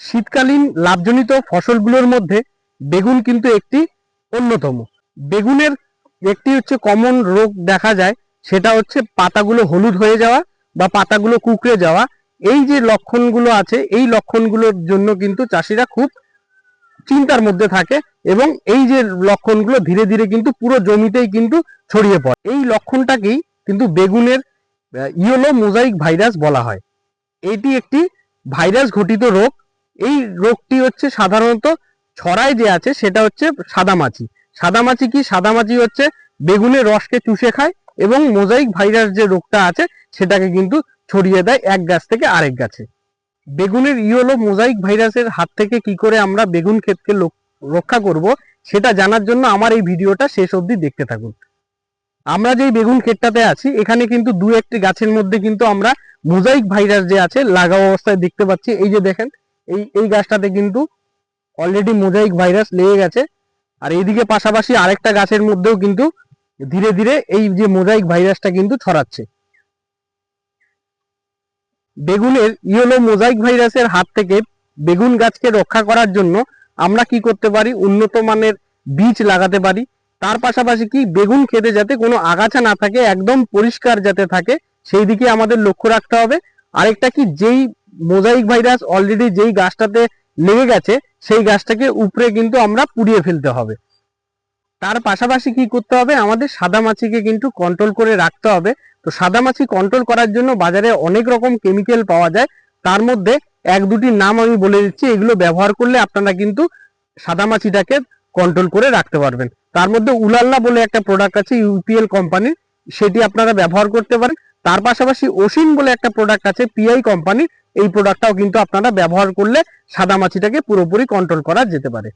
শীতকালীন লাভজনিত ফসলগুলোর মধ্যে বেগুন কিন্তু একটি অন্যতম। বেগুনের একটি হচ্ছে কমন রোগ দেখা যায়, সেটা হচ্ছে পাতাগুলো হলুদ হয়ে যাওয়া বা পাতাগুলো কুকড়ে যাওয়া। এই যে লক্ষণগুলো আছে, এই লক্ষণগুলোর জন্য কিন্তু চাষিরা খুব চিন্তার মধ্যে থাকে এবং এই যে লক্ষণগুলো ধীরে ধীরে কিন্তু পুরো জমিতেই কিন্তু ছড়িয়ে পড়ে। এই লক্ষণটাকেই কিন্তু বেগুনের ইয়েলো মোজাইক ভাইরাস বলা হয়। এটি একটি ভাইরাস ঘটিত রোগ। এই রোগটি হচ্ছে সাধারণত ছড়ায় যে আছে সেটা হচ্ছে সাদামাছি। সাদামাছি কি? সাদামাছি হচ্ছে বেগুনের রসকে চুষে খায় এবং মোজাইক ভাইরাস যে রোগটা আছে সেটাকে কিন্তু ছড়িয়ে দেয় এক গাছ থেকে আরেক গাছে। বেগুনের ইয়েলো মোজাইক ভাইরাসের হাত থেকে কি করে আমরা বেগুন ক্ষেতকে রক্ষা করব সেটা জানার জন্য আমার এই ভিডিওটা শেষ অবধি দেখতে থাকুন। আমরা যেই বেগুন ক্ষেতটাতে আছি, এখানে কিন্তু দু একটি গাছের মধ্যে কিন্তু আমরা মোজাইক ভাইরাস যে আছে লাগা অবস্থায় দেখতে পাচ্ছি। এই যে দেখেন এই এই গাছটাতে কিন্তু অলরেডি মোজাইক ভাইরাস লেগে গেছে। আর এইদিকে পাশাপাশি আরেকটা গাছের মধ্যেও কিন্তু ধীরে ধীরে এই যে মোজাইক ভাইরাসটা কিন্তু ছড়াচ্ছে। বেগুনের ইয়েলো মোজাইক ভাইরাসের হাত থেকে বেগুন গাছকে রক্ষা করার জন্য আমরা কি করতে পারি? উন্নত মানের বীজ লাগাতে পারি। তার পাশাপাশি কি? বেগুন খেতে যাতে কোনো আগাছা না থাকে, একদম পরিষ্কার যাতে থাকে, সেই দিকে আমাদের লক্ষ্য রাখতে হবে। আরেকটা কি? যেই মোজাইক ভাইরাস অলরেডি যেই গাছটাতে লেগে গেছে, সেই গাছটাকে উপরে কিন্তু আমরা পুড়িয়ে ফেলতে হবে। তার পাশাপাশি কি করতে হবে? আমাদের সাদা মাছিকে কিন্তু কন্ট্রোল করে রাখতে হবে। তো সাদা মাছি কন্ট্রোল করার জন্য বাজারে অনেক রকম কেমিক্যাল পাওয়া যায়। তার মধ্যে এক দুটি নাম আমি বলে দিচ্ছি। এগুলো ব্যবহার করলে আপনারা কিন্তু সাদা মাছিটাকে কন্ট্রোল করে রাখতে পারবেন। তার মধ্যে উলাল্লা বলে একটা প্রোডাক্ট আছে, ইউপিএল কোম্পানির সেটি আপনারা ব্যবহার করতে পারেন। তার পাশাপাশি ওসিন বলে একটা প্রোডাক্ট আছে পিআই কোম্পানির এই প্রোডাক্টটাও কিন্তু আপনারা ব্যবহার করলে সাদা মাছিটাকে পুরোপুরি কন্ট্রোল করা যেতে পারে।